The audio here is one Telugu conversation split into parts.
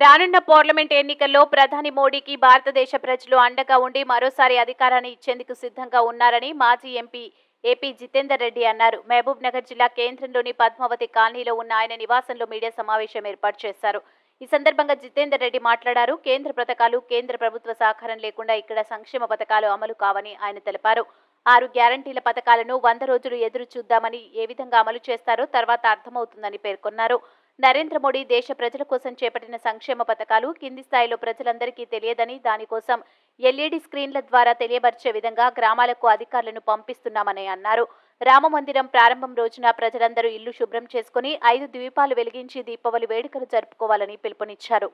రానున్న పార్లమెంట్ ఎన్నికల్లో ప్రధాని మోడీకి భారతదేశ ప్రజలు అండగా ఉండి మరోసారి అధికారాన్ని ఇచ్చేందుకు సిద్ధంగా ఉన్నారని మాజీ ఎంపీ ఏపీ జితేందర్ రెడ్డి అన్నారు. మహబూబ్ నగర్ జిల్లా కేంద్రంలోని పద్మావతి కాలనీలో ఉన్న ఆయన నివాసంలో మీడియా సమావేశం ఏర్పాటు చేశారు. ఈ సందర్భంగా జితేందర్ రెడ్డి మాట్లాడారు. కేంద్ర పథకాలు కేంద్ర ప్రభుత్వ సహకారం లేకుండా ఇక్కడ సంక్షేమ పథకాలు అమలు కావని ఆయన తెలిపారు. ఆరు గ్యారంటీల పథకాలను వంద రోజులు ఎదురు చూద్దామని ఏ విధంగా అమలు చేస్తారో తర్వాత అర్థమవుతుందని పేర్కొన్నారు. నరేంద్ర మోడీ దేశ ప్రజల కోసం చేపట్టిన సంక్షేమ పథకాలు కింది స్థాయిలో ప్రజలందరికీ తెలియదని దానికోసం ఎల్ఈడి స్క్రీన్ల ద్వారా తెలియబర్చే విధంగా గ్రామాలకు అధికారులను పంపిస్తున్నామని అన్నారు. రామ మందిరం ప్రారంభం రోజున ప్రజలందరూ ఇల్లు శుభ్రం చేసుకుని ఐదు ద్వీపాలు వెలిగించి దీపావళి వేడుకలు జరుపుకోవాలని పిలుపునిచ్చారు.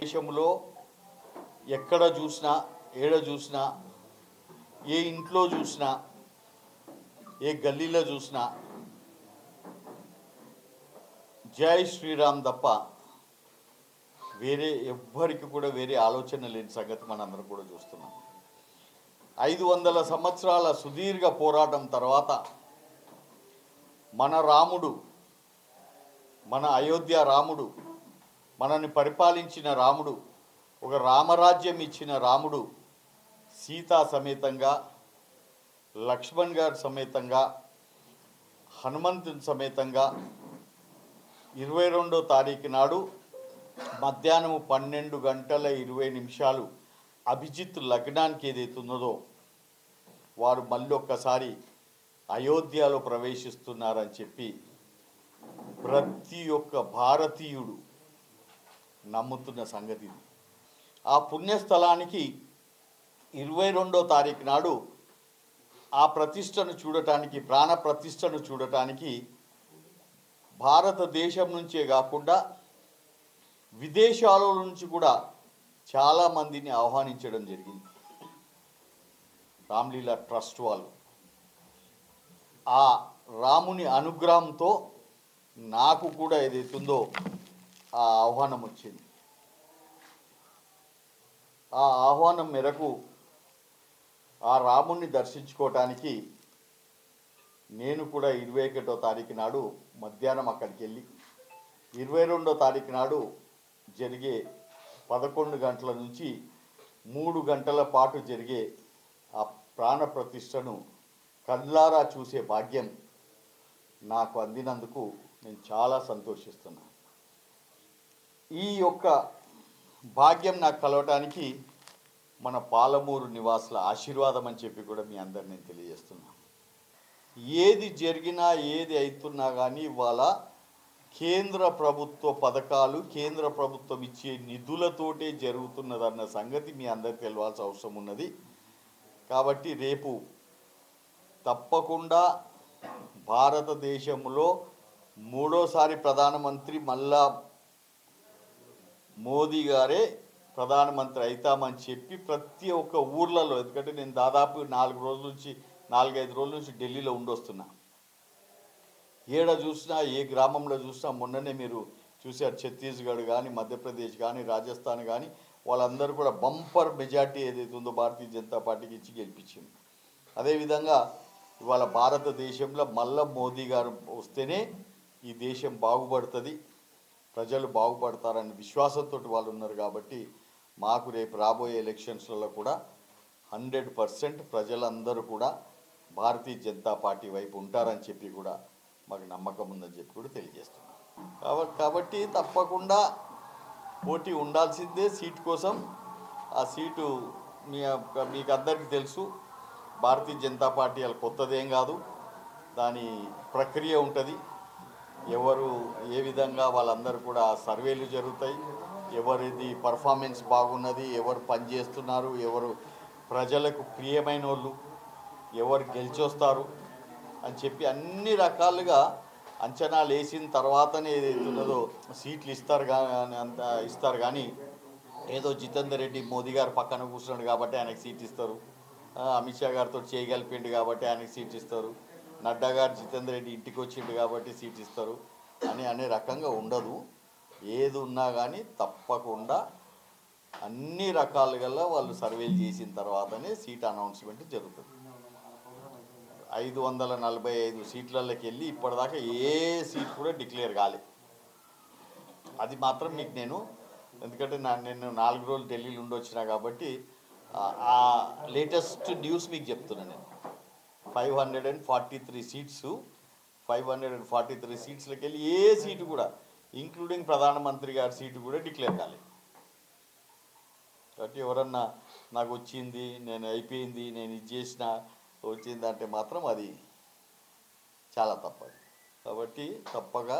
దేశంలో ఎక్కడ చూసినా ఏడ చూసినా ఏ ఇంట్లో చూసినా ఏ గల్లీలో చూసినా జై శ్రీరామ్ తప్ప వేరే ఎవ్వరికి కూడా వేరే ఆలోచన లేని సంగతి మనందరం కూడా చూస్తున్నాం. ఐదు వందల సంవత్సరాల సుదీర్ఘ పోరాటం తర్వాత మన రాముడు మన అయోధ్య రాముడు మనని పరిపాలించిన రాముడు ఒక రామరాజ్యం ఇచ్చిన రాముడు సీతా సమేతంగా లక్ష్మణ్ గారి సమేతంగా హనుమంతుని సమేతంగా ఇరవై రెండో తారీఖు నాడు మధ్యాహ్నం పన్నెండు గంటల ఇరవై నిమిషాలు అభిజిత్ లగ్నానికి ఏదైతే వారు మళ్ళీ ఒక్కసారి అయోధ్యలో ప్రవేశిస్తున్నారని చెప్పి ప్రతి ఒక్క భారతీయుడు నమ్ముతున్న సంగతి ఆ పుణ్యస్థలానికి ఇరవై రెండో తారీఖు నాడు ఆ ప్రతిష్టను చూడటానికి ప్రాణ ప్రతిష్టను చూడటానికి భారతదేశం నుంచే కాకుండా విదేశాల నుంచి కూడా చాలా మందిని ఆహ్వానించడం జరిగింది. రామ్లీలా ట్రస్ట్ వాళ్ళు. ఆ రాముని అనుగ్రహంతో నాకు కూడా ఏదైతుందో ఆ ఆహ్వానం వచ్చింది. ఆ ఆహ్వానం మేరకు ఆ రాముణ్ణి దర్శించుకోవటానికి నేను కూడా ఇరవై ఒకటో తారీఖు నాడు మధ్యాహ్నం అక్కడికి వెళ్ళి ఇరవై రెండో తారీఖు నాడు జరిగే పదకొండు గంటల నుంచి మూడు గంటల పాటు జరిగే ఆ ప్రాణ ప్రతిష్టను కళ్ళారా చూసే భాగ్యం నాకు అందినందుకు నేను చాలా సంతోషిస్తున్నాను ఈ యొక్క భాగ్యం నాకు కలవటానికి మన పాలమూరు నివాసుల ఆశీర్వాదం అని చెప్పి కూడా మీ అందరు నేను తెలియజేస్తున్నాను ఏది జరిగినా ఏది అవుతున్నా కానీ ఇవాళ కేంద్ర ప్రభుత్వ పథకాలు కేంద్ర ప్రభుత్వం ఇచ్చే నిధులతోటే జరుగుతున్నదన్న సంగతి మీ అందరికి తెలియాల్సిన అవసరం ఉన్నది. కాబట్టి రేపు తప్పకుండా భారతదేశంలో మూడోసారి ప్రధానమంత్రి మళ్ళా మోదీ గారే ప్రధానమంత్రి అవుతామని చెప్పి ప్రతి ఒక్క ఊర్లలో ఎందుకంటే నేను దాదాపు నాలుగు రోజుల నుంచి నాలుగైదు రోజుల నుంచి ఢిల్లీలో ఉండొస్తున్నా. ఏడ చూసినా ఏ గ్రామంలో చూసినా మొన్ననే మీరు చూశారు ఛత్తీస్గఢ్ కానీ మధ్యప్రదేశ్ కానీ రాజస్థాన్ కానీ వాళ్ళందరూ కూడా బంపర్ మెజార్టీ ఏదైతే ఉందో భారతీయ జనతా పార్టీకి ఇచ్చి గెలిపించింది. అదేవిధంగా ఇవాళ భారతదేశంలో మళ్ళా మోదీ గారు వస్తేనే ఈ దేశం బాగుపడుతుంది ప్రజలు బాగుపడతారని విశ్వాసంతో వాళ్ళు ఉన్నారు కాబట్టి మాకు రేపు రాబోయే ఎలక్షన్స్లలో కూడా హండ్రెడ్ పర్సెంట్ ప్రజలందరూ కూడా భారతీయ జనతా పార్టీ వైపు ఉంటారని చెప్పి కూడా మాకు నమ్మకం ఉందని చెప్పి కూడా తెలియజేస్తున్నాం. కాబట్టి కాబట్టి తప్పకుండా పోటీ ఉండాల్సిందే సీట్ కోసం. ఆ సీటు మీ మీకు అందరికీ తెలుసు. భారతీయ జనతా పార్టీ వాళ్ళ కొత్తదేం కాదు. దాని ప్రక్రియ ఉంటుంది. ఎవరు ఏ విధంగా వాళ్ళందరూ కూడా సర్వేలు జరుగుతాయి. ఎవరిది పర్ఫార్మెన్స్ బాగున్నది ఎవరు పనిచేస్తున్నారు ఎవరు ప్రజలకు ప్రియమైన వాళ్ళు ఎవరు గెలిచొస్తారు అని చెప్పి అన్ని రకాలుగా అంచనాలు వేసిన తర్వాతనే ఏదైతున్నదో సీట్లు ఇస్తారు కానీ అంత ఇస్తారు కానీ ఏదో జితేందర్ రెడ్డి మోదీ గారు పక్కన కూర్చున్నాడు కాబట్టి ఆయనకి సీట్ ఇస్తారు. అమిత్ షా గారితో చేయగలిపిండు కాబట్టి ఆయనకి సీట్ ఇస్తారు. నడ్డా గారు జితేందర్ రెడ్డి ఇంటికి వచ్చిండు కాబట్టి సీట్ ఇస్తారు అని అనే రకంగా ఉండదు. ఏది ఉన్నా కానీ తప్పకుండా అన్ని రకాలుగా వాళ్ళు సర్వేలు చేసిన తర్వాతనే సీట్ అనౌన్స్మెంట్ జరుగుతుంది. ఐదు వందల నలభై ఐదు సీట్లలోకి వెళ్ళి ఇప్పటిదాకా ఏ సీట్ కూడా డిక్లేర్ కాలేదు అది మాత్రం మీకు నేను ఎందుకంటే నా నేను నాలుగు రోజులు ఢిల్లీలో ఉండొచ్చినా కాబట్టి ఆ- ఆ లేటెస్ట్ న్యూస్ మీకు చెప్తున్నాను నేను. Five hundred and forty three seats five hundred and forty three సీట్స్లోకి వెళ్ళి ఏ సీటు కూడా ఇంక్లూడింగ్ ప్రధానమంత్రి గారి సీటు కూడా డిక్లేర్ కాలేదు కాబట్టి ఎవరన్నా నాకు వచ్చింది నేను అయిపోయింది నేను ఇది చేసిన తోచిందంటే మాత్రం అది చాలా తప్పదు. కాబట్టి తప్పగా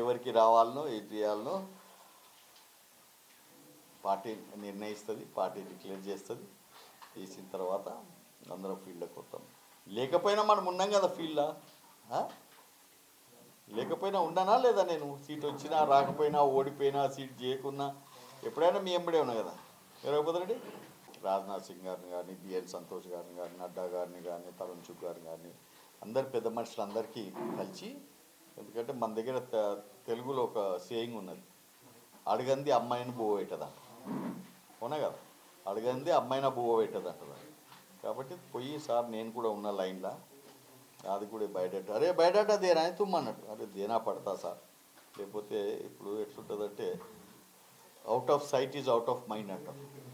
ఎవరికి రావాలనో ఏది చేయాలనో పార్టీ నిర్ణయిస్తుంది పార్టీ డిక్లేర్ చేస్తుంది. చేసిన తర్వాత అందరం ఫీల్డ్లోకి వస్తాం లేకపోయినా మనం ఉన్నాం కదా ఫీల్డ్లో లేకపోయినా ఉన్నానా లేదా నేను? సీట్ వచ్చినా రాకపోయినా ఓడిపోయినా సీట్ చేయకున్నా ఎప్పుడైనా మీ ఎంబడే ఉన్నా కదా. ఎవరైపోతారండి రాజ్నాథ్ సింగ్ గారిని కానీ బిఎన్ సంతోష్ గారిని కానీ నడ్డా గారిని కానీ తరుణ్ చుక్ గారిని కానీ అందరు పెద్ద మనుషులందరికీ కలిసి ఎందుకంటే మన దగ్గర తెలుగులో ఒక సేయింగ్ ఉన్నది. అడగంది అమ్మాయిని బువ్వ పెట్టదా? అవునా కదా? అడగంది అమ్మాయిన బువ్వ పెట్టదు? కాబట్టి పోయి సార్ నేను కూడా ఉన్న లైన్లో అది కూడా బయట అరే బయట దేనా? అని తుమ్మన్నట్టు. అరే దేనా పడతా సార్? లేకపోతే ఇప్పుడు ఎట్లుంటుందంటే out of sight is out of mind అంటారు.